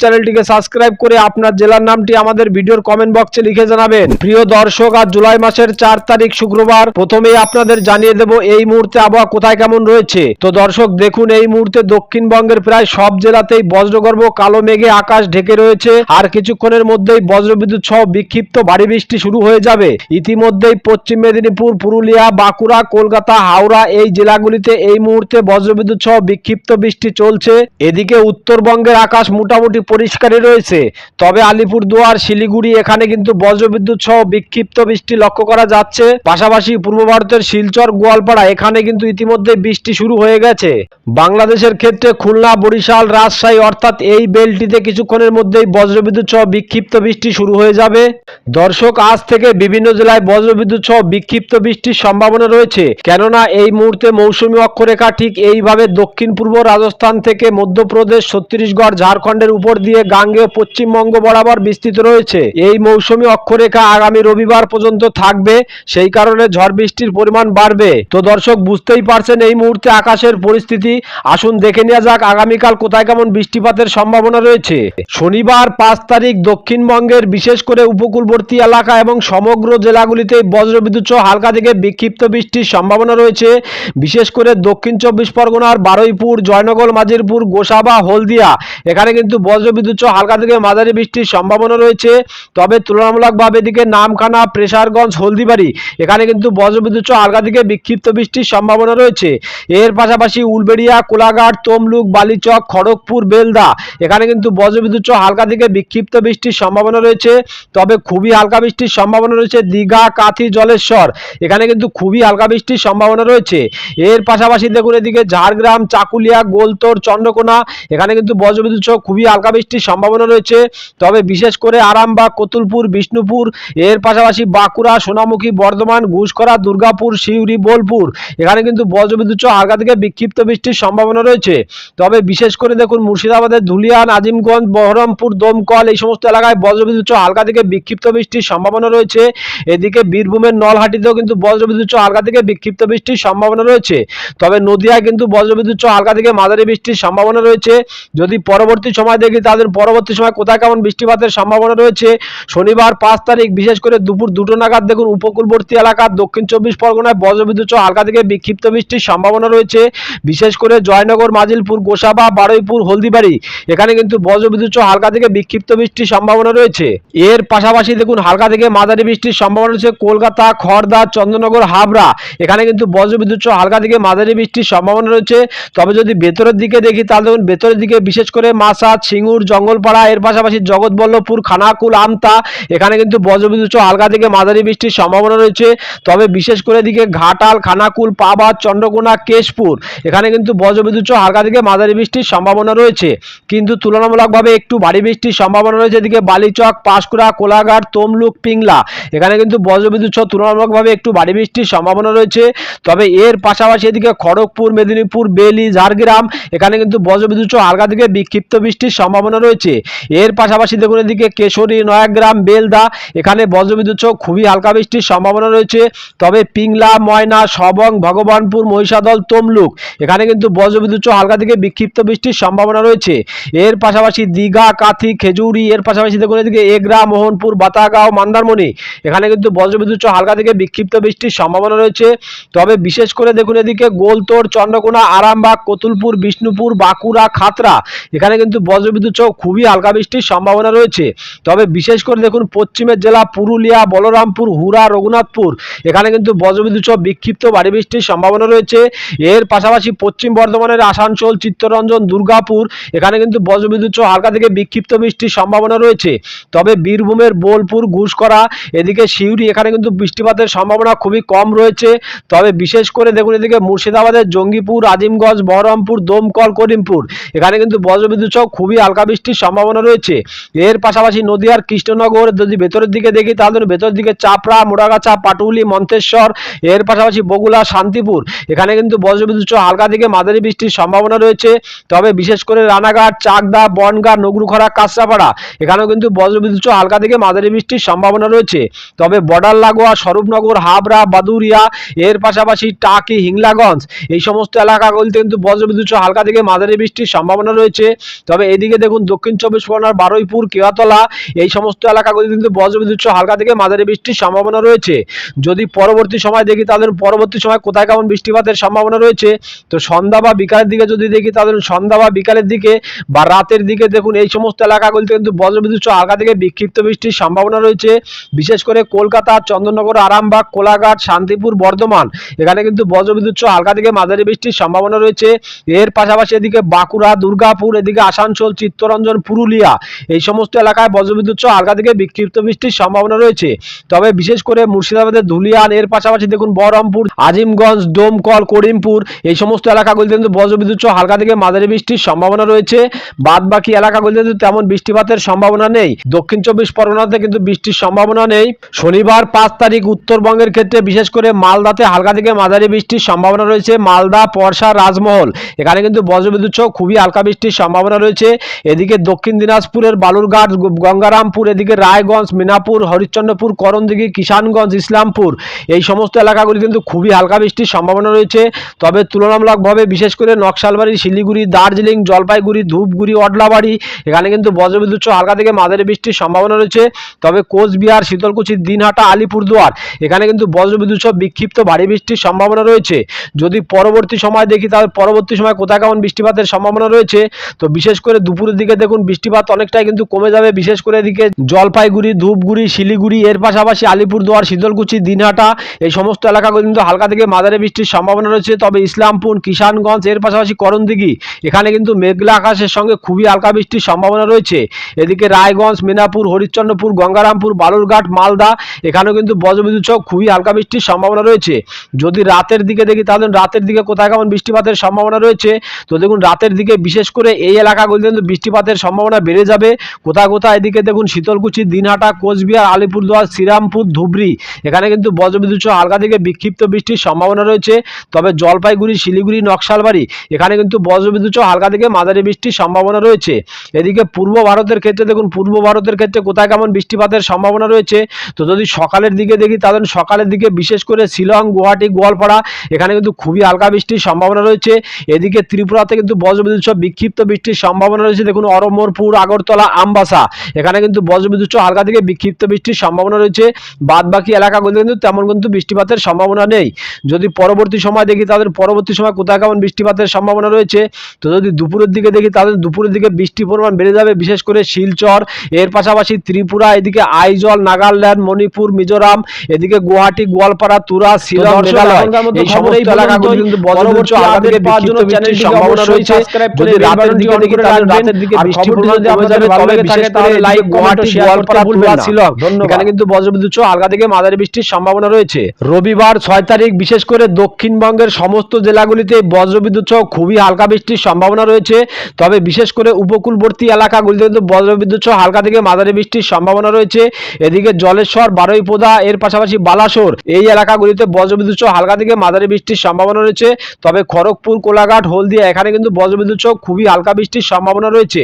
চ্যানেলটিকে সাবস্ক্রাইব করে আপনার জেলার নামটি আমাদের ভিডিওর কমেন্ট বক্সে লিখে জানাবেন। প্রিয় দর্শক, আজ জুলাই মাসের চার তারিখ শুক্রবার, প্রথমেই আপনাদের জানিয়ে দেব এই মুহূর্তে আবহাওয়া কোথায় কেমন রয়েছে। তো দর্শক, দেখুন, এই মুহূর্তে দক্ষিণবঙ্গের প্রায় সব জেলাতেই বজ্রগর্ভ, কালো মেঘে আকাশ ঢেকে রয়েছে। আর কিছুক্ষণের মধ্যেই বজ্রবিদ্যুৎ সহ বিক্ষিপ্ত ভারী বৃষ্টি শুরু হয়ে যাবে। ইতিমধ্যেই পশ্চিম মেদিনীপুর, পুরুলিয়া, বাঁকুড়া, কলকাতা, হাওড়া এই জেলাগুলিতে এই মুহূর্তে বজ্রবিদ্যুৎ সহ বিক্ষিপ্ত বৃষ্টি চলছে। এদিকে উত্তরবঙ্গের আকাশ মোটামুটি পরিষ্কারই রয়েছে। তবে আলিপুরদুয়ার, শিলিগুড়ি এখানে কিন্তু বজ্রবিদ্যুৎ সহ বিক্ষিপ্ত বৃষ্টি লক্ষ্য করা যাচ্ছে। পাশাপাশি পূর্ব ভারতের শিলচর, গোয়ালপাড়া এখানে কিন্তু ইতিমধ্যে বৃষ্টি শুরু হয়ে গেছে। বাংলাদেশের ক্ষেত্রে খুলনা, বরিশাল, রাজশাহী অর্থাৎ এই বেলটিতে কিছুক্ষণের মধ্যেই বজ্রবিদ্যুৎ সহ বিক্ষিপ্ত বৃষ্টি শুরু হয়ে যাবে। দর্শক, আজ থেকে বিভিন্ন জেলায় বজ্রবিদ্যুৎ সহ বিক্ষিপ্ত বৃষ্টির সম্ভাবনা রয়েছে। কেননা, এই মুহূর্তে মৌসুমী অক্ষরেখা ঠিক এইভাবে দক্ষিণ পূর্ব রাজস্থান থেকে মধ্যপ্রদেশ, ছত্তিশগড়, ঝাড়খণ্ডের উপর দিয়ে গাঙ্গেয় পশ্চিমবঙ্গ বরাবর বিস্তৃত রয়েছে। এই মৌসুমী অক্ষরেখা আগামী রবিবার পর্যন্ত থাকবে, সেই কারণে ঝড় বৃষ্টির পরিমাণ বাড়বে। তো দর্শক, বুঝতেই পারছেন, এই মুহূর্তে আকাশের পরিস্থিতি। আসুন দেখে নেওয়া যাক আগামীকাল কোথায় কেমন বৃষ্টিপাতের সম্ভাবনা রয়েছে। শনিবার পাঁচ তারিখ দক্ষিণবঙ্গের বিশেষ করে উপকূলবর্তী এলাকা এবং সমগ্র জেলাগুলিতে বজ্রবিদ্যুৎ সহ হালকা থেকে বিক্ষিপ্ত বৃষ্টির সম্ভাবনা রয়েছে। বিশেষ করে দক্ষিণ চব্বিশ পরগনার বারুইপুর, জয়নগর, মাজিরপুর, গোসাবা, হলদিয়া। এখানে কিন্তু বজ্রবিদ্যুৎ সহ হালকা থেকে মাঝারি বৃষ্টির সম্ভাবনা রয়েছে। তবে তুলনামূলকভাবে এদিকে নামখানা, প্রেসারগঞ্জ, হলদিবাড়ি, এখানে কিন্তু বজ্রবিদ্যুৎ সহ হালকা থেকে বিক্ষিপ্ত বৃষ্টির সম্ভাবনা রয়েছে। এর পাশাপাশি উলবেড়িয়া, কোলাঘাট, তমলুক, বালিচক, খড়গপুর, বেলদা, এখানে কিন্তু বজ্রবিদ্যুৎ সহ হালকা থেকে বিক্ষিপ্ত বৃষ্টির সম্ভাবনা রয়েছে। তবে খুবই হালকা বৃষ্টির সম্ভাবনা রয়েছে দীঘা, কাথি, জলেশ্বর, এখানে কিন্তু খুবই হালকা বৃষ্টির সম্ভাবনা রয়েছে। এর পাশাপাশি দেখুন এদিকে ঝাড়গ্রাম, চাকুলিয়া, গোলতোর, চন্দ্রকোনা, এখানে কিন্তু বজ্রবিদ্যুৎ সহ খুবই হালকা বৃষ্টির সম্ভাবনা রয়েছে। তবে বিশেষ করে আরামবাগ, কতুলপুর, বিষ্ণুপুর, এর পাশাপাশি বাঁকুড়া, সোনামুখী, বর্ধমান ঘুষকরা দুর্গাপুর, সিউড়ি, বোলপুর। এখানে কিন্তু বজ্রবিদ্যুৎ হালকা থেকে বিক্ষিপ্ত বৃষ্টির সম্ভাবনা রয়েছে। তবে বিশেষ করে দেখুন, মুর্শিদাবাদের ধুলিয়ান আজিমগঞ্জ বহরমপুর, দমকল এই সমস্ত এলাকায় বজ্রবিদ্যুৎ হালকা থেকে বিক্ষিপ্ত বৃষ্টির সম্ভাবনা রয়েছে। এদিকে বীরভূমের নলহাটিতেও কিন্তু বজ্রবিদ্যুৎ হালকা থেকে বিক্ষিপ্ত বৃষ্টির সম্ভাবনা রয়েছে। তবে নদিয়ায় কিন্তু বজ্রবিদ্যুৎ হালকা থেকে মাঝারি বৃষ্টির সম্ভাবনা রয়েছে। যদি পরবর্তী সময় দেখি তাদের পরবর্তী সময় কোথায় কেমন বৃষ্টিপাতের সম্ভাবনা রয়েছে? শনিবার পাঁচ তারিখ, বিশেষ করে দুপুর দুটো নাগাদ দেখুন উপকূলবর্তী এলাকা, দক্ষিণ চব্বিশ পরগনায় বজ্রবিদ্যুৎ হালকা থেকে বিক্ষিপ্ত বৃষ্টির সম্ভাবনা রয়েছে। বিশেষ করে জয়নগর, মাজিলপুর, গোসাবা, বারুইপুর, হলদিবাড়ি, এখানে কিন্তু বজ্রবিদ্যুৎ হালকা থেকে বিক্ষিপ্ত বৃষ্টির সম্ভাবনা রয়েছে। এর পাশাপাশি দেখুন হালকা থেকে মাঝারি বৃষ্টির সম্ভাবনা রয়েছে কলকাতা খড়দা চন্দ্রনগর, হাবড়া, এখানে কিন্তু বজ্রবিদ্যুৎ হালকা থেকে মাঝারি বৃষ্টির সম্ভাবনা রয়েছে। তবে যদি ভেতরের দিকে দেখি তাহলে দেখুন ভেতরের দিকে বিশেষ করে মাসাদ সিঙ্গুর জঙ্গলপাড়া, এর পাশাপাশি জগৎবল্লভপুর, খানাকুল, আমতা, এখানে কিন্তু বজ্রবিদ্যুৎ হালকা থেকে মাঝারি বৃষ্টির সম্ভাবনা রয়েছে। তবে বিশেষ করে এদিকে ঘাটাল, খানাকুল পাবাদ চন্দ্রকোনা, কেশপুর, এখানে কিন্তু বজ্রবিদ্যুৎ হালকা থেকে মাঝারি বৃষ্টির সম্ভাবনা রয়েছে। কিন্তু তুলনামূলকভাবে একটু ভারী বৃষ্টির সম্ভাবনা রয়েছে এদিকে বালিচক, পাঁশকুড়া, কোলাঘাট, তমলুক, পিংলা, এখানে কিন্তু বজ্রবিদ্যুৎ তুলনামূলকভাবে একটু ভারী বৃষ্টির সম্ভাবনা রয়েছে। তবে এর পাশাপাশি এদিকে খড়গপুর, মেদিনীপুর, বেলি, ঝাড়গ্রাম, এখানে কিন্তু বজ্রবিদ্যুৎ হালকা থেকে বিক্ষিপ্ত বৃষ্টির সম্ভাবনা রয়েছে। এর পাশাপাশি দেখুন এদিকে কেশরী, নয়াগ্রাম, বেলদা, এখানে বজ্রবিদ্যুৎ সহ খুবই হালকা বৃষ্টির সম্ভাবনা রয়েছে। তবে পিংলা, ময়না, সবং, ভগবানপুর, মহিষাদল, তমলুক, এখানে কিন্তু বজ্রবিদ্যুৎ সহ হালকা থেকে বিক্ষিপ্ত বৃষ্টির সম্ভাবনা রয়েছে। এর পাশাপাশি দীঘা, কাথি, খেজুরি, এর পাশাপাশি দেখুন এদিকে এগরা, মোহনপুর, বাতাগাঁও, মন্দারমণি, এখানে কিন্তু বজ্রবিদ্যুৎ সহ হালকা থেকে বিক্ষিপ্ত বৃষ্টির সম্ভাবনা রয়েছে। তবে বিশেষ করে দেখুন এদিকে গোলতোড় চন্দ্রকোনা, আরামবাগ, কতুলপুর, বিষ্ণুপুর, বাঁকুড়া, খাতরা, এখানে কিন্তু বজ্রবিদ্যুৎ সহ খুবই হালকা বৃষ্টির সম্ভাবনা রয়েছে। তবে বিশেষ করে দেখুন, পশ্চিমের জেলা পুরুলিয়া, বলরামপুর হুরা রঘুনাথপুর, এখানে কিন্তু বজ্রবিদ্যুৎ সহ বিক্ষিপ্ত ভারী বৃষ্টির সম্ভাবনা রয়েছে। এর পাশাপাশি পশ্চিম বর্ধমানের আসানসোল, চিত্তরঞ্জন, দুর্গাপুর, এখানে কিন্তু বজ্রবিদ্যুৎ সহ হালকা থেকে বিক্ষিপ্ত বৃষ্টির সম্ভাবনা রয়েছে। তবে বীরভূমের বোলপুর, ঘুষকরা, এদিকে সিউড়ি, এখানে কিন্তু বৃষ্টিপাতের সম্ভাবনা খুবই কম রয়েছে। তবে বিশেষ করে দেখুন, এদিকে মুর্শিদাবাদের জঙ্গিপুর, আজিমগঞ্জ, বহরমপুর, দমকল, করিমপুর, এখানে কিন্তু বজ্রবিদ্যুৎ সহ খুবই হালকা বৃষ্টির সম্ভাবনা রয়েছে। এর পাশাপাশি নদীয়ার কৃষ্ণনগর যদি ভেতরের দিকে দেখি, তাহলে ভেতরের দিকে চাপড়া, মোড়াগাছা, পাটুলি, মন্তেশ্বর, এর পাশাপাশি বগুলা শান্তিপুর। এখানে কিন্তু বজ্রবিদ্যুৎ হালকা থেকে মাঝারি বৃষ্টির সম্ভাবনা রয়েছে। তবে বিশেষ করে রানাঘাট, চাকদা, বনগা, নগরুখরা কাঁচরাপাড়া এখানেও কিন্তু বজ্রবিদ্যুৎ হালকা থেকে মাঝারি বৃষ্টির সম্ভাবনা রয়েছে। তবে বর্ডার লাগোয়া, স্বরূপনগর, হাবড়া, বাদুরিয়া, এর পাশাপাশি টাকি, হিংলাগঞ্জ, এই সমস্ত এলাকাগুলিতে কিন্তু বজ্রবিদ্যুৎ হালকা থেকে মাঝারি বৃষ্টির সম্ভাবনা রয়েছে। তবে এদিকে দেখুন, দক্ষিণ চব্বিশ পরগনার বারুইপুর, কেওয়াতলা, এই সমস্ত এলাকাগুলিতে কিন্তু বজ্রবিদ্যুৎ হালকা থেকে মাঝারি বৃষ্টির সম্ভাবনা রয়েছে। যদি পরবর্তী সময় দেখি তাদের, পরবর্তী সময় কোথায় কেমন বৃষ্টিপাতের সম্ভাবনা রয়েছে, তো সন্ধ্যা বা বিকালের দিকে যদি দেখি তাদের, সন্ধ্যা বা বিকালের দিকে বা রাতের দিকে দেখুন, এই সমস্ত এলাকাগুলিতে কিন্তু বজ্রবিদ্যুৎ হালকা থেকে বিক্ষিপ্ত বৃষ্টির সম্ভাবনা রয়েছে। বিশেষ করে কলকাতা চন্দননগর আরামবাগ, কোলাঘাট, শান্তিপুর, বর্ধমান, এখানে কিন্তু বজ্রবিদ্যুৎ হালকা থেকে মাঝারি বৃষ্টির সম্ভাবনা রয়েছে। এর পাশাপাশি এদিকে বাঁকুড়া, দুর্গাপুর, এদিকে আসানসোল চিত্তরঞ্জন, পুরুলিয়া। এই সমস্ত এলাকায় বজ্রবিদ্যুৎ সহ হালকা থেকে বিক্ষিপ্ত বৃষ্টির সম্ভাবনা রয়েছে। তবে বিশেষ করে মুর্শিদাবাদের ধুলিয়ান, এর পাশাপাশি দেখুন বহরমপুর, আজিমগঞ্জ ডোমকল করিমপুর, এই সমস্ত এলাকাগুলিতে কিন্তু বজ্রবিদ্যুৎ সহ হালকা থেকে মাঝারি বৃষ্টির সম্ভাবনা রয়েছে। বাদ বাকি এলাকাগুলিতে কিন্তু তেমন বৃষ্টিপাতের সম্ভাবনা নেই। দক্ষিণ চব্বিশ পরগনাতে কিন্তু বৃষ্টির সম্ভাবনা নেই। শনিবার পাঁচ তারিখ উত্তরবঙ্গের ক্ষেত্রে বিশেষ করে মালদাতে হালকা থেকে মাঝারি বৃষ্টির সম্ভাবনা রয়েছে। মালদা, পরশা, রাজমহল, এখানে কিন্তু বজ্রবিদ্যুৎ সহ খুবই হালকা বৃষ্টির সম্ভাবনা রয়েছে। এদিকে দক্ষিণ দিনাজপুরের বালুরঘাট, গঙ্গারামপুর, এদিকে রায়গঞ্জ, মিনাপুর, হরিশ্চন্দ্রপুর, করণদিঘি, কিষানগঞ্জ, ইসলামপুর। এই সমস্ত এলাকাগুলি কিন্তু খুবই হালকা বৃষ্টির সম্ভাবনা রয়েছে। তবে তুলনামূলকভাবে বিশেষ করে নকশালবাড়ি, শিলিগুড়ি, দার্জিলিং, জলপাইগুড়ি, ধূপগুড়ি, অডলাবাড়ি, এখানে কিন্তু বজ্রবিদ্যুৎ হালকা থেকে মাঝারি বৃষ্টির সম্ভাবনা রয়েছে। তবে কোচবিহার, শীতলকুচি, দিনহাটা, আলিপুরদুয়ার, এখানে কিন্তু বজ্রবিদ্যুৎ বিক্ষিপ্ত ভারী বৃষ্টির সম্ভাবনা রয়েছে। যদি পরবর্তী সময় দেখি, তাহলে পরবর্তী সময় কোথায় কেমন বৃষ্টিপাতের সম্ভাবনা রয়েছে? তো বিশেষ করে দুপুরের দিকে দেখুন বৃষ্টিপাত অনেকটাই কিন্তু কমে যাবে, বিশেষ করে এদিকে জলপাইগুড়ি, ধূপগুড়ি, শিলিগুড়ি, এর পাশাপাশি আলিপুরদুয়ার, শীতলকুচি, দিনহাটা, এই সমস্ত এলাকাগুলো কিন্তু হালকা থেকে মাঝারি বৃষ্টির সম্ভাবনা রয়েছে। তবে ইসলামপুর, কিষানগঞ্জ, এর পাশাপাশি করণদিঘি, এখানে কিন্তু মেঘলা আকাশের সঙ্গে খুবই হালকা বৃষ্টির সম্ভাবনা রয়েছে। এদিকে রায়গঞ্জ, মিনাপুর, হরিশ্চন্দ্রপুর, গঙ্গারামপুর, বালুরঘাট, মালদা, এখানেও কিন্তু বজ্রবিদ্যুৎ সহ খুবই হালকা বৃষ্টির সম্ভাবনা রয়েছে। যদি রাতের দিকে দেখি তাহলে রাতের দিকে কোথায় কেমন বৃষ্টিপাতের সম্ভাবনা রয়েছে? তো দেখুন, রাতের দিকে বিশেষ করে এই এলাকাগুলিতে কিন্তু বৃষ্টিপাতের সম্ভাবনা বেড়ে যাবে। কোথায় কোথায় এদিকে দেখুন শীতলকুচি, দিনহাটা, কোচবিহার, আলিপুরদুয়ার, শ্রীরামপুর, ধুবড়ি। এখানে কিন্তু বজ্রবিদ্যুৎ সহ হালকা থেকে বিক্ষিপ্ত বৃষ্টির সম্ভাবনা রয়েছে। তবে জলপাইগুড়ি, শিলিগুড়ি, নকশালবাড়ি, এখানে কিন্তু বজ্রবিদ্যুৎ সহ হালকা থেকে মাঝারি বৃষ্টির সম্ভাবনা রয়েছে। এদিকে পূর্ব ভারতের ক্ষেত্রে দেখুন, পূর্ব ভারতের ক্ষেত্রে কোথায় কেমন বৃষ্টিপাতের সম্ভাবনা রয়েছে? তো যদি সকালের দিকে দেখি, তাহলে সকালের দিকে বিশেষ করে শিলং, গুয়াহাটি, গোয়ালপাড়া, এখানে কিন্তু খুবই হালকা বৃষ্টির সম্ভাবনা রয়েছে। এদিকে ত্রিপুরাতে কিন্তু বজ্রবিদ্যুৎ সহ বিক্ষিপ্ত বৃষ্টির সম্ভাবনা রয়েছে দেখুন অরমোরপুর আগরতলা আমবাসা। এখানে কিন্তু বজ্রবিদ্যুৎ হালকা থেকে বিক্ষিপ্ত বৃষ্টির সম্ভাবনা রয়েছে। বাদ বাকি এলাকাগুলিতে কিন্তু তেমন কিন্তু বৃষ্টিপাতের সম্ভাবনা নেই। যদি পরবর্তী সময় দেখি তাদের পরবর্তী সময় কোথায় কেমন বৃষ্টিপাতের সম্ভাবনা রয়েছে তো যদি দুপুরের দিকে দেখি তাদের দুপুরের দিকে বৃষ্টির পরিমাণ বেড়ে যাবে বিশেষ করে শিলচর এর পাশাপাশি ত্রিপুরা এদিকে আইজল নাগাল্যান্ড মণিপুর মিজোরাম এদিকে গুয়াহাটি গোয়ালপাড়া তুরা শিলং মেঘালয় এই সমস্ত এলাকাগুলি কিন্তু বজ্রবিদ্যুৎ হালকা থেকে বিক্ষিপ্ত বৃষ্টির সম্ভাবনা রয়েছে। যদি রাতের দিকে দেখি তাহলে রাতের দিকে তবে বিশেষ করে শিলং এখানে কিন্তু বজ্রবিদ্যুৎ সহ হালকা থেকে মাঝারি বৃষ্টির সম্ভাবনা রয়েছে। রবিবার ছয় তারিখ বিশেষ করে দক্ষিণবঙ্গের সমস্ত জেলাগুলিতে বজ্রবিদ্যুৎ সহ খুবই হালকা বৃষ্টির সম্ভাবনা রয়েছে। তবে বিশেষ করে উপকূলবর্তী এলাকাগুলিতে কিন্তু বজ্রবিদ্যুৎ সহ হালকা থেকে মাঝারি বৃষ্টির সম্ভাবনা রয়েছে। এদিকে জলেশ্বর বারুইপোদা এর পাশাপাশি বালাসোর এই এলাকাগুলিতে বজ্রবিদ্যুৎ সহ হালকা থেকে মাঝারি বৃষ্টির সম্ভাবনা রয়েছে। তবে খড়গপুর কোলাঘাট হলদিয়া এখানে কিন্তু বজ্রবিদ্যুৎ সহ খুবই হালকা বৃষ্টির সম্ভাবনা রয়েছে।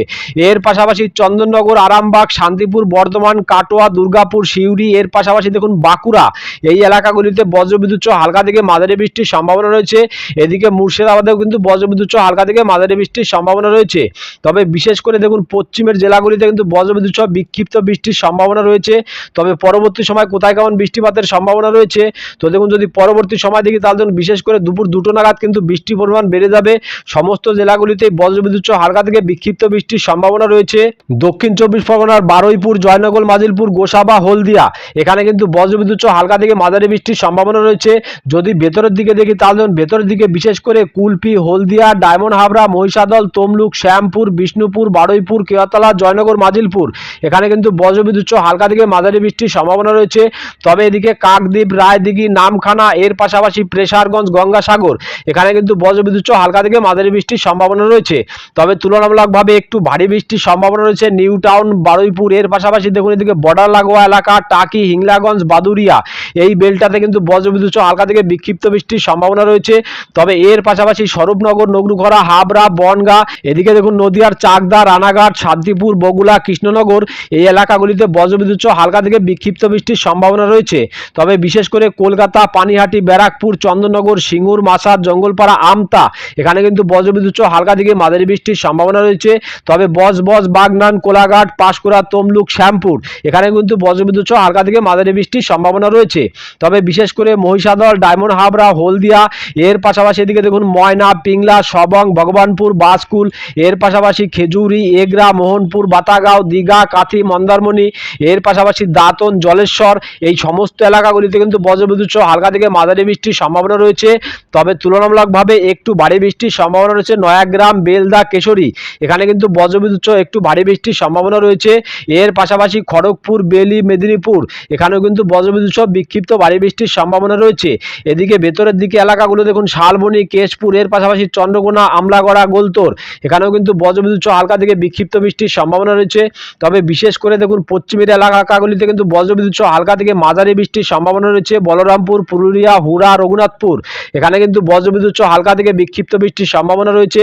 এর পাশাপাশি চন্দননগর, আরামবাগ, শান্তিপুর, বর্ধমান, কাটোয়া, দুর্গাপুর, সিউড়ি, এর পাশাপাশি দেখুন বাঁকুড়া। এই এলাকাগুলিতে বজ্রবিদ্যুৎ হালকা থেকে মাঝারি বৃষ্টির সম্ভাবনা রয়েছে। এদিকে মুর্শিদাবাদেও কিন্তু বজ্রবিদ্যুৎ হালকা থেকে মাঝারি বৃষ্টির সম্ভাবনা রয়েছে। তবে বিশেষ করে দেখুন পশ্চিমের জেলাগুলিতে কিন্তু বজ্রবিদ্যুৎ সহ বিক্ষিপ্ত বৃষ্টির সম্ভাবনা রয়েছে। তবে পরবর্তী সময় কোথায় কেমন বৃষ্টিপাতের সম্ভাবনা রয়েছে? তো দেখুন যদি পরবর্তী সময় দেখি তাহলে দেখুন বিশেষ করে দুপুর দুটো নাগাদ কিন্তু বৃষ্টির পরিমাণ বেড়ে যাবে। সমস্ত জেলাগুলিতে বজ্রবিদ্যুৎ হালকা থেকে বিক্ষিপ্ত বৃষ্টির সম্ভাবনা রয়েছে। দক্ষিণ চব্বিশ পরগনার বারুইপুর, জয়নগর, মাজিলপুর, গোসাবা, হলদিয়া। এখানে কিন্তু বজ্রবিদ্যুৎ হালকা থেকে মাঝারি বৃষ্টির সম্ভাবনা রয়েছে। যদি ভেতরের দিকে দেখি, তাহলে ভেতরের দিকে বিশেষ করে কুলপি, হলদিয়া, ডায়মন্ড হাবড়া, মহিষাদল, তমলুক, শ্যামপুর, বিষ্ণুপুর, বারুইপুর কেয়াতলা জয়নগর, মাজিলপুর। এখানে কিন্তু বজ্রবিদ্যুৎ হালকা থেকে মাঝারি বৃষ্টির সম্ভাবনা রয়েছে। তবে এদিকে কাকদ্বীপ, রায়দিঘি, নামখানা, এর পাশাপাশি প্রেসারগঞ্জ, গঙ্গাসাগর। এখানে কিন্তু বজ্রবিদ্যুৎ হালকা থেকে মাঝারি বৃষ্টির সম্ভাবনা রয়েছে। তবে তুলনামূলকভাবে তবে একটু ভারী বৃষ্টির সম্ভাবনা রয়েছে। নিউ টাউন, বারুইপুর, এর পাশাপাশি দেখুন এদিকে বর্ডার লাগোয়া এলাকা, টাকি, হিংলাগঞ্জ, বাদুরিয়া, এই বেলটাতে কিন্তু বজ্রবিদ্যুৎ হালকা থেকে বিক্ষিপ্ত বৃষ্টির সম্ভাবনা রয়েছে। তবে এর পাশাপাশি স্বরূপনগর নগরুখরা হাবড়া, বনগা, এদিকে দেখুন নদিয়ার চাকদা, রানাঘাট, শান্তিপুর বগুলা কৃষ্ণনগর, এই এলাকাগুলিতে বজ্রবিদ্যুৎ হালকা থেকে বিক্ষিপ্ত বৃষ্টির সম্ভাবনা রয়েছে। তবে বিশেষ করে কলকাতা, পানিহাটি, ব্যারাকপুর চন্দননগর সিঙ্গুর মাসার জঙ্গলপাড়া, আমতা, এখানে কিন্তু বজ্রবিদ্যুৎ হালকা থেকে মাঝারি বৃষ্টির সম্ভাবনা রয়েছে। তবে বজ বজ বাগনান, কোলাঘাট, পাঁশকুড়া, তমলুক, শ্যামপুর। এখানে কিন্তু বজ্রবিদ্যুৎ সহ হালকা থেকে মাঝারি বৃষ্টির সম্ভাবনা রয়েছে। তবে বিশেষ করে মহিষাদল, ডায়মন্ড হাবড়া, হলদিয়া, এর পাশাপাশি এদিকে দেখুন ময়না, পিংলা, সবং, ভগবানপুর, বাসকুল, এর পাশাপাশি খেজুরি, এগরা, মোহনপুর, বাতাগাঁও, দীঘা, কাথি, মন্দারমণি, এর পাশাপাশি দাঁতন, জলেশ্বর, এই সমস্ত এলাকাগুলিতে কিন্তু বজ্রবিদ্যুৎ সহ হালকা থেকে মাঝারি বৃষ্টির সম্ভাবনা রয়েছে। তবে তুলনামূলকভাবে একটু ভারী বৃষ্টির সম্ভাবনা রয়েছে নয়াগ্রাম, বেলদা, কেশরী। এখানে কিন্তু বজ্রবিদ্যুৎ একটু ভারী বৃষ্টির সম্ভাবনা রয়েছে। এর পাশাপাশি খড়গপুর, বেলি, মেদিনীপুর, এখানেও কিন্তু বজ্রবিদ্যুৎ বিক্ষিপ্ত ভারী বৃষ্টির সম্ভাবনা রয়েছে। এদিকে ভেতরের দিকে এলাকাগুলো দেখুন, শালবনি, কেশপুর, এর পাশাপাশি চন্দ্রকোনা, আমলাগড়া, গোলতোর, এখানেও কিন্তু বজ্রবিদ্যুৎ হালকা থেকে বিক্ষিপ্ত বৃষ্টির সম্ভাবনা রয়েছে। তবে বিশেষ করে দেখুন, পশ্চিমের এলাকাগুলিতে কিন্তু বজ্রবিদ্যুৎ হালকা থেকে মাঝারি বৃষ্টির সম্ভাবনা রয়েছে। বলরামপুর, পুরুলিয়া, হুড়া, রঘুনাথপুর, এখানে কিন্তু বজ্রবিদ্যুৎ হালকা থেকে বিক্ষিপ্ত বৃষ্টির সম্ভাবনা রয়েছে।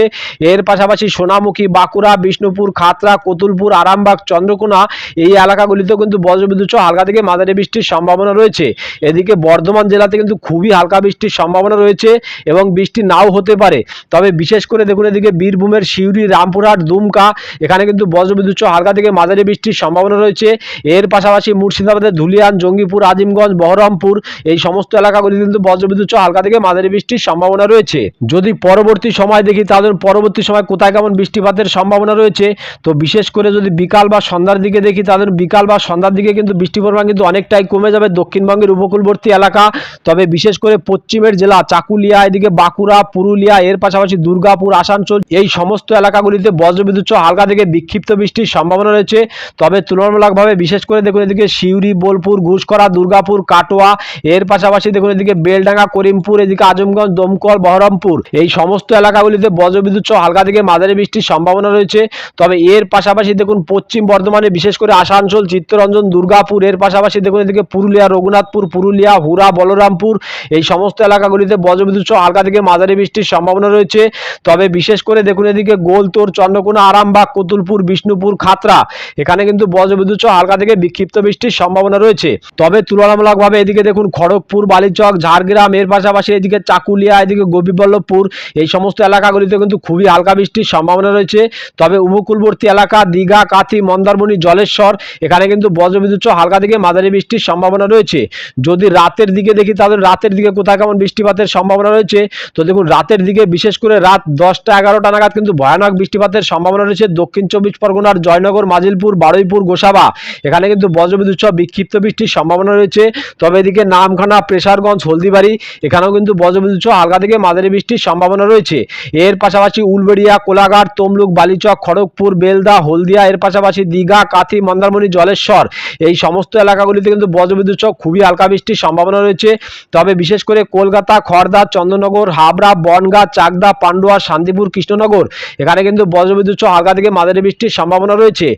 এর পাশাপাশি সোনামুখী বাঁকুড়া, বিষ্ণুপুর, খাতড়া, কতুলপুর, আরামবাগ, চন্দ্রকোনা এই এলাকাগুলিতেও কিন্তু বজ্রবিদ্যুৎ সহ হালকা থেকে মাঝারি বৃষ্টির সম্ভাবনা রয়েছে। এদিকে বর্ধমান জেলাতে কিন্তু খুবই হালকা বৃষ্টির সম্ভাবনা রয়েছে এবং বৃষ্টি নাও হতে পারে। তবে বিশেষ করে দেখুন এদিকে বীরভূমের সিউড়ি, রামপুরহাট, দুমকা, এখানে কিন্তু বজ্রবিদ্যুৎ সহ হালকা থেকে মাঝারি বৃষ্টির সম্ভাবনা রয়েছে। এর পাশাপাশি মুর্শিদাবাদের ধুলিয়ান, জঙ্গিপুর, আজিমগঞ্জ, বহরমপুর এই সমস্ত এলাকাগুলি কিন্তু বজ্রবিদ্যুৎ সহ হালকা থেকে মাঝারি বৃষ্টির সম্ভাবনা রয়েছে। যদি পরবর্তী সময় দেখি তাদের পরবর্তী সময় কোথায় কেমন বৃষ্টিপাতের সম্ভাবনা রয়েছে। তো বিশেষ করে যদি বিকাল বা সন্ধ্যার দিকে দেখি, তাদের বিকাল বা সন্ধ্যার দিকে কিন্তু বৃষ্টির পরিমাণ কিন্তু অনেকটাই কমে যাবে দক্ষিণবঙ্গের উপকূলবর্তী এলাকা। তবে বিশেষ করে পশ্চিমের জেলা চাকুলিয়া, এদিকে বাঁকুড়া, পুরুলিয়া, এর পাশাপাশি দুর্গাপুর, আসানসোল, এই সমস্ত এলাকাগুলিতে বজ্রবিদ্যুৎ হালকা থেকে বিক্ষিপ্ত বৃষ্টির সম্ভাবনা রয়েছে। তবে তুলনামূলকভাবে বিশেষ করে দেখুন এদিকে সিউড়ি, বোলপুর ঘুষকরা দুর্গাপুর, কাটোয়া, এর পাশাপাশি দেখুন এদিকে বেলডাঙ্গা, করিমপুর, এদিকে আজমগঞ্জ, দমকল, বহরমপুর। এই সমস্ত এলাকাগুলিতে বজ্রবিদ্যুৎ হালকা থেকে মাঝারি বৃষ্টির সম্ভাবনা রয়েছে। তবে এর পাশাপাশি দেখুন, পশ্চিম বর্ধমানে বিশেষ করে আসানসোল, চিত্তরঞ্জন, দুর্গাপুর, এর পাশাপাশি দেখুন এদিকে পুরুলিয়া, রঘুনাথপুর, পুরুলিয়া হুরা বলরামপুর, এই সমস্ত এলাকাগুলিতে বজ্রবিদ্যুৎ সহ হালকা থেকে মাঝারি বৃষ্টির সম্ভাবনা রয়েছে। তবে বিশেষ করে দেখুন এদিকে গোলতোর, চন্দ্রকোনা, আরামবাগ, কতুলপুর, বিষ্ণুপুর খাতরা এখানে কিন্তু বজ্রবিদ্যুৎ সহ হালকা থেকে বিক্ষিপ্ত বৃষ্টির সম্ভাবনা রয়েছে। তবে তুলনামূলকভাবে এদিকে দেখুন, খড়গপুর, বালিচক, ঝাড়গ্রাম, এর পাশাপাশি এদিকে চাকুলিয়া, এদিকে গোপীবল্লভপুর, এই সমস্ত এলাকাগুলিতে কিন্তু খুবই হালকা বৃষ্টির সম্ভাবনা রয়েছে। তবে উপকূলবর্তী এলাকা, দীঘা, কাথি, মন্দারমণি, জলেশ্বর, এখানে কিন্তু বজ্রবিদ্যুৎ হালকা থেকে মাঝারি বৃষ্টির সম্ভাবনা রয়েছে। যদি রাতের দিকে দেখি তাহলে রাতের দিকে কোথায় কেমন বৃষ্টিপাতের সম্ভাবনা রয়েছে? তো দেখুন, রাতের দিকে বিশেষ করে রাত দশটা এগারোটা নাগাদ কিন্তু ভয়ানক বৃষ্টিপাতের সম্ভাবনা রয়েছে দক্ষিণ চব্বিশ পরগনার জয়নগর, মাজিলপুর, বারুইপুর, গোসাবা। এখানে কিন্তু বজ্রবিদ্যুৎ বিক্ষিপ্ত বৃষ্টির সম্ভাবনা রয়েছে। তবে এদিকে নামখানা, প্রেসারগঞ্জ, হলদিবাড়ি, এখানেও কিন্তু বজ্রবিদ্যুৎ হালকা থেকে মাঝারি বৃষ্টির সম্ভাবনা রয়েছে। এর পাশাপাশি উলবেড়িয়া, কোলাঘাট, তমলুক বালিচক খড়গপুর, বেলদা, হলদিয়া, এর পাশাপাশি দীঘা, কাথি, মন্দারমণি, জলেশ্বর। এই সমস্ত এলাকাগুলিতে কিন্তু বজ্রবিদ্যুৎ সহ খুবই হালকা বৃষ্টির সম্ভাবনা রয়েছে। তবে বিশেষ করে কলকাতা খড়দা চন্দ্রনগর, হাবড়া, বনগা, চাকদা, পান্ডুয়া, শান্তিপুর, কৃষ্ণনগর, এখানে কিন্তু বজ্রবিদ্যুৎ সহ হালকা থেকে মাঝারি বৃষ্টির সম্ভাবনা রয়েছে।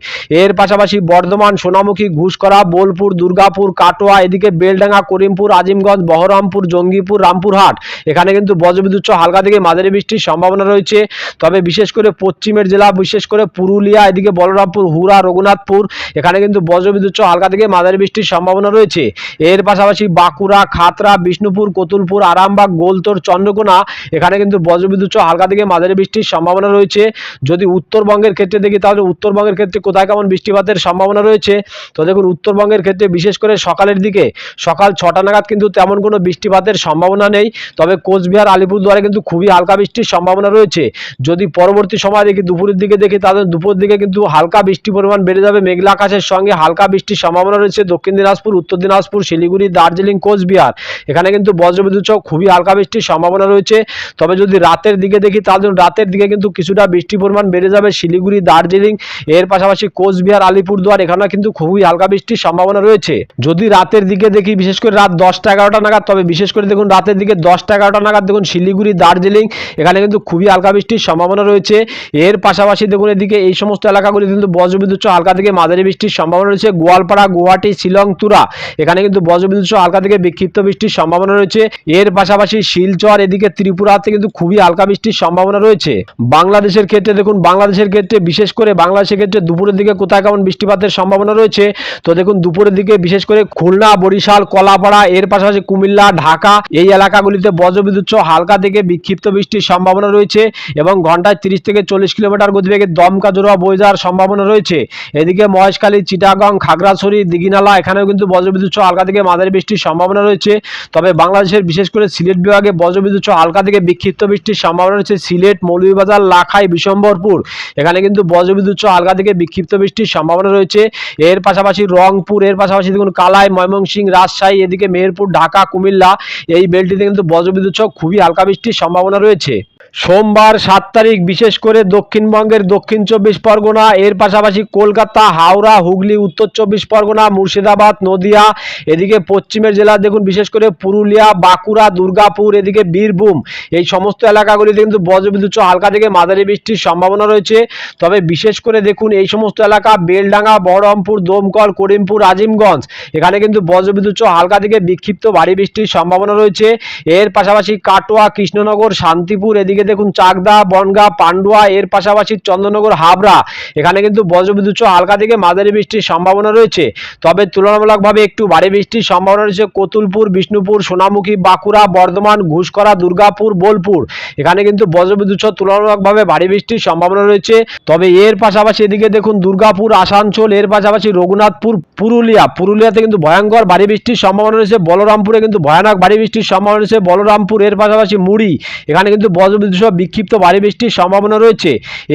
এর পাশাপাশি বর্ধমান, সোনামুখী, ঘুষকরা, বোলপুর, দুর্গাপুর, কাটোয়া, এদিকে বেলডাঙ্গা, করিমপুর, আজিমগঞ্জ, বহরমপুর, জঙ্গিপুর, রামপুরহাট, এখানে কিন্তু বজ্রবিদ্যুৎ সহ হালকা থেকে মাঝারি বৃষ্টির সম্ভাবনা রয়েছে। তবে বিশেষ করে পশ্চিমের জেলা বিশেষ করে পুরুলিয়া, এদিকে বলরামপুর হুরা রঘুনাথপুর, এখানে কিন্তু বজ্রবিদ্যুৎ হালকা থেকে মাঝারি বৃষ্টির সম্ভাবনা রয়েছে। এর পাশাপাশি বাঁকুড়া, খাতরা, বিষ্ণুপুর, কতুলপুর, আরামবাগ, গোলতোর, চন্দ্রকোনা, এখানে কিন্তু বজ্রবিদ্যুৎ হালকা থেকে মাঝারি বৃষ্টির সম্ভাবনা রয়েছে। যদি উত্তরবঙ্গের ক্ষেত্রে দেখি, তাহলে উত্তরবঙ্গের ক্ষেত্রে কোথায় কেমন বৃষ্টিপাতের সম্ভাবনা রয়েছে? তো দেখুন, উত্তরবঙ্গের ক্ষেত্রে বিশেষ করে সকালের দিকে, সকাল ছটা নাগাদ কিন্তু তেমন কোনো বৃষ্টিপাতের সম্ভাবনা নেই। তবে কোচবিহার, আলিপুরদুয়ারে কিন্তু খুবই হালকা বৃষ্টির সম্ভাবনা রয়েছে। যদি পরবর্তী সময় দেখি দুপুরের দিকে দেখি তাহলে দুপুর দিকে কিন্তু হালকা বৃষ্টি পরিমাণ বেড়ে যাবে। মেঘলা আকাশের সঙ্গে হালকা বৃষ্টির সম্ভাবনা রয়েছে। দক্ষিণ দিনাজপুর, উত্তর দিনাজপুর, শিলিগুড়ি, দার্জিলিং, কোচবিহার। এখানে কিন্তু বজ্রবিদ্যুৎ সহ খুবই হালকা বৃষ্টির সম্ভাবনা রয়েছে। তবে যদি রাতের দিকে দেখি তাহলে রাতের দিকে কিন্তু কিছুটা বৃষ্টি পরিমাণ বেড়ে যাবে। শিলিগুড়ি, দার্জিলিং, এর পাশাপাশি কোচবিহার, আলিপুরদুয়ার, এখানে কিন্তু খুবই হালকা বৃষ্টির সম্ভাবনা রয়েছে। যদি রাতের দিকে দেখি বিশেষ করে রাত দশটা এগারোটা নাগাদ, তবে বিশেষ করে দেখুন রাতের দিকে দশটা এগারোটা নাগাদ দেখুন শিলিগুড়ি, দার্জিলিং, এখানে কিন্তু খুবই হালকা বৃষ্টির সম্ভাবনা রয়েছে। এর পাশাপাশি পাশাপাশি দেখুন এদিকে এই সমস্ত এলাকাগুলি কিন্তু বজ্রবিদ্যুৎ হালকা থেকে মাঝারি বৃষ্টির সম্ভাবনা রয়েছে। গোয়ালপাড়া, গুয়াহাটি, শিলং, তুরা, এখানে কিন্তু বজ্রবিদ্যুৎ হালকা থেকে বিক্ষিপ্ত বৃষ্টির সম্ভাবনা রয়েছে। এর পাশাপাশি শিলচর, এদিকে ত্রিপুরাতে কিন্তু খুবই হালকা বৃষ্টির সম্ভাবনা রয়েছে। বাংলাদেশের ক্ষেত্রে দেখুন, বাংলাদেশের ক্ষেত্রে বিশেষ করে বাংলাদেশের ক্ষেত্রে দুপুরের দিকে কোথায় কেমন বৃষ্টিপাতের সম্ভাবনা রয়েছে, তো দেখুন, দুপুরের দিকে বিশেষ করে খুলনা, বরিশাল, কলাপাড়া, এর পাশাপাশি কুমিল্লা, ঢাকা এই এলাকাগুলিতে বজ্রবিদ্যুৎ হালকা থেকে বিক্ষিপ্ত বৃষ্টির সম্ভাবনা রয়েছে এবং ঘন্টায় তিরিশ থেকে চল্লিশ কিলোমিটার গতিবেগে দমকা জোড়া বয়ে যাওয়ার সম্ভাবনা রয়েছে। এদিকে মহেশখালী, চিটাগং, খাগড়াছড়ি, দিঘিনালা, এখানেও কিন্তু বজ্রবিদ্যুৎ সহ হালকা থেকে মাঝারি বৃষ্টির সম্ভাবনা রয়েছে। তবে বাংলাদেশের বিশেষ করে সিলেট বিভাগে বজ্রবিদ্যুৎ সহ হালকা থেকে বিক্ষিপ্ত বৃষ্টির সম্ভাবনা রয়েছে। সিলেট, মৌলভীবাজার, লাখাই বিশম্বরপুর এখানে কিন্তু বজ্রবিদ্যুৎ সহ হালকা থেকে বিক্ষিপ্ত বৃষ্টির সম্ভাবনা রয়েছে। এর পাশাপাশি রংপুর, এর পাশাপাশি দেখুন কালাই ময়মনসিং রাজশাহী, এদিকে মেহেরপুর, ঢাকা, কুমিল্লা, এই বেলটিতে কিন্তু বজ্রবিদ্যুৎ সহ খুবই হালকা বৃষ্টির সম্ভাবনা রয়েছে। সোমবার সাত তারিখ, বিশেষ করে দক্ষিণবঙ্গের দক্ষিণ চব্বিশ পরগনা, এর পাশাপাশি কলকাতা, হাওড়া, হুগলি, উত্তর চব্বিশ পরগনা, মুর্শিদাবাদ, নদিয়া, এদিকে পশ্চিমের জেলা দেখুন, বিশেষ করে পুরুলিয়া, বাঁকুড়া, দুর্গাপুর, এদিকে বীরভূম, এই সমস্ত এলাকাগুলিতে কিন্তু বজ্রবিদ্যুৎ হালকা থেকে মাঝারি বৃষ্টির সম্ভাবনা রয়েছে। তবে বিশেষ করে দেখুন, এই সমস্ত এলাকা বেলডাঙ্গা, বহরমপুর, দমকল, করিমপুর, আজিমগঞ্জ, এখানে কিন্তু বজ্রবিদ্যুৎ হালকা থেকে বিক্ষিপ্ত ভারী বৃষ্টির সম্ভাবনা রয়েছে। এর পাশাপাশি কাটোয়া, কৃষ্ণনগর, শান্তিপুর, এদিকে দেখুন চাকদা, বনগা, পান্ডুয়া, এর পাশাপাশি চন্দ্রনগর, হাবড়া। এখানে কিন্তু বজ্রবিদ্যুৎ হালকা থেকে মাঝারি বৃষ্টির সম্ভাবনা রয়েছে। তবে তুলনামূলকভাবে একটু ভারী বৃষ্টির সম্ভাবনা রয়েছে কতুলপুর, বিষ্ণুপুর, সোনামুখী, বাঁকুড়া, বর্ধমান ঘুষকরা দুর্গাপুর, বোলপুর। এখানে কিন্তু বজ্রবিদ্যুৎ তুলনামূলকভাবে ভারী বৃষ্টির সম্ভাবনা রয়েছে। তবে এর পাশাপাশি এদিকে দেখুন দুর্গাপুর, আসানসোল, এর পাশাপাশি রঘুনাথপুর, পুরুলিয়া। পুরুলিয়াতে কিন্তু ভয়ঙ্কর ভারী বৃষ্টির সম্ভাবনা রয়েছে। বলরামপুরে কিন্তু ভয়ানক ভারী বৃষ্টির সম্ভাবনা রয়েছে। বলরামপুর, এর পাশাপাশি মুড়ি। এখানে কিন্তু বজ্রবিদ্যুৎ সহ বিক্ষিপ্ত ভারী বৃষ্টির সম্ভাবনা রয়েছে।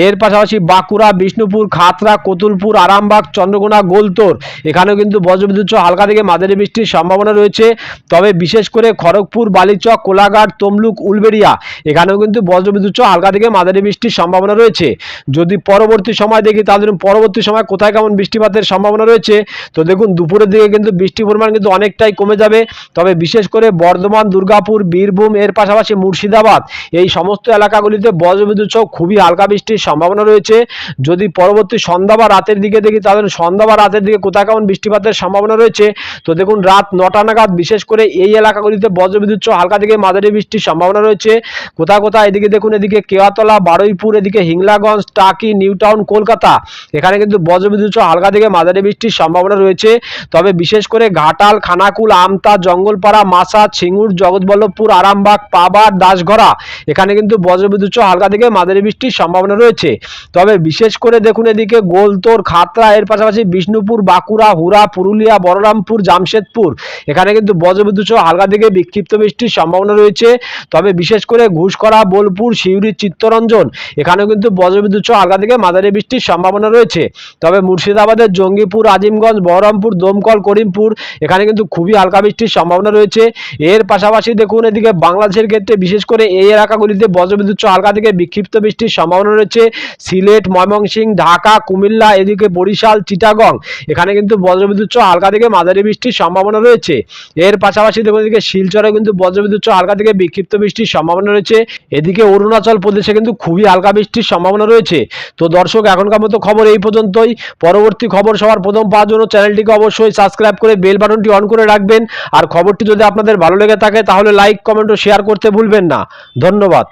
এর পাশাপাশি বাঁকুড়া, বিষ্ণুপুর, খাতড়া, কতুলপুর, আরামবাগ, চন্দ্রকোনা, গোলতোর, এখানেও কিন্তু বজ্রবিদ্যুৎ সহ হালকা থেকে মাঝারি বৃষ্টির সম্ভাবনা রয়েছে। তবে বিশেষ করে খড়গপুর, বালিচক, কোলাঘাট, তমলুক, উলবেড়িয়া, এখানেও কিন্তু বজ্রবিদ্যুৎ সহ হালকা থেকে মাঝারি বৃষ্টির সম্ভাবনা রয়েছে। যদি পরবর্তী সময় দেখি, তাহলে পরবর্তী সময় কোথায় কেমন বৃষ্টিপাতের সম্ভাবনা রয়েছে। তো দেখুন, দুপুরের দিকে কিন্তু বৃষ্টির পরিমাণ কিন্তু অনেকটাই কমে যাবে। তবে বিশেষ করে বর্ধমান, দুর্গাপুর, বীরভূম, এর পাশাপাশি মুর্শিদাবাদ, এই সমস্ত এলাকাগুলিতে বজ্রবিদ্যুৎ সহ খুবই হালকা বৃষ্টির সম্ভাবনা রয়েছে। যদি পরবর্তী সন্ধ্যা বা রাতের দিকে দেখি, তাহলে সন্ধ্যা বা রাতের দিকে কোথায় কেমন বৃষ্টিপাতের সম্ভাবনা রয়েছে? তো দেখুন, রাত নটা নাগাদ বিশেষ করে এই এলাকাগুলিতে বজ্রবিদ্যুৎ সহ হালকা থেকে মাঝারি বৃষ্টির সম্ভাবনা রয়েছে। কোথাও কোথাও এদিকে দেখুন, এদিকে কেওয়াতলা, বারুইপুর, এদিকে হিংলাগঞ্জ, টাকি নিউ টাউন কলকাতা, এখানে কিন্তু বজ্রবিদ্যুৎ সহ হালকা থেকে মাঝারি বৃষ্টির সম্ভাবনা রয়েছে। তবে বিশেষ করে ঘাটাল, খানাকুল, আমতা, জঙ্গলপাড়া, মাসা, ছিঙ্গুর, জগৎবল্লভপুর, আরামবাগ, পাবার, দাসগড়া, এখানে কিন্তু বজ্রবিদ্যুৎ সহ হালকা থেকে মাঝারি বৃষ্টির সম্ভাবনা রয়েছে। তবে বিশেষ করে দেখুন এদিকে গোলতোর, খাতড়া, এর পাশাপাশি বিষ্ণুপুর, বাঁকুড়া হুরা পুরুলিয়া, বলরামপুর, জামশেদপুর। এখানে কিন্তু বজ্রবিদ্যুৎ সহ হালকা থেকে বিক্ষিপ্ত বৃষ্টির সম্ভাবনা রয়েছে। তবে বিশেষ করে ঘুষকরা, বোলপুর শিউরি চিত্তরঞ্জন, এখানেও কিন্তু বজ্রবিদ্যুৎ সহ হালকা থেকে মাঝারি বৃষ্টির সম্ভাবনা রয়েছে। তবে মুর্শিদাবাদের জঙ্গিপুর, আজিমগঞ্জ, বহরমপুর, দমকল, করিমপুর, এখানে কিন্তু খুবই হালকা বৃষ্টির সম্ভাবনা রয়েছে। এর পাশাপাশি দেখুন এদিকে বাংলাদেশের ক্ষেত্রে বিশেষ করে এই এলাকাগুলিতে বজ্রবিদ্যুৎ হালকা থেকে বিক্ষিপ্ত বৃষ্টির সম্ভাবনা রয়েছে। সিলেট ময়মনসিং ঢাকা, কুমিল্লা, এদিকে বরিশাল, চিটাগং। এখানে কিন্তু বজ্রবিদ্যুৎ হালকা থেকে মাঝারি বৃষ্টির সম্ভাবনা রয়েছে। এর পাশাপাশি দেখুন এদিকে শিলচরে কিন্তু বজ্রবিদ্যুৎ হালকা থেকে বিক্ষিপ্ত বৃষ্টির সম্ভাবনা রয়েছে। এদিকে অরুণাচল প্রদেশে কিন্তু খুবই হালকা বৃষ্টির সম্ভাবনা রয়েছে। তো দর্শক, এখনকার মতো খবর এই পর্যন্তই। পরবর্তী খবর সবার প্রথম পাওয়ার জন্য চ্যানেলটিকে অবশ্যই সাবস্ক্রাইব করে বেল বাটনটি অন করে রাখবেন। আর খবরটি যদি আপনাদের ভালো লেগে থাকে, তাহলে লাইক, কমেন্ট ও শেয়ার করতে ভুলবেন না। ধন্যবাদ।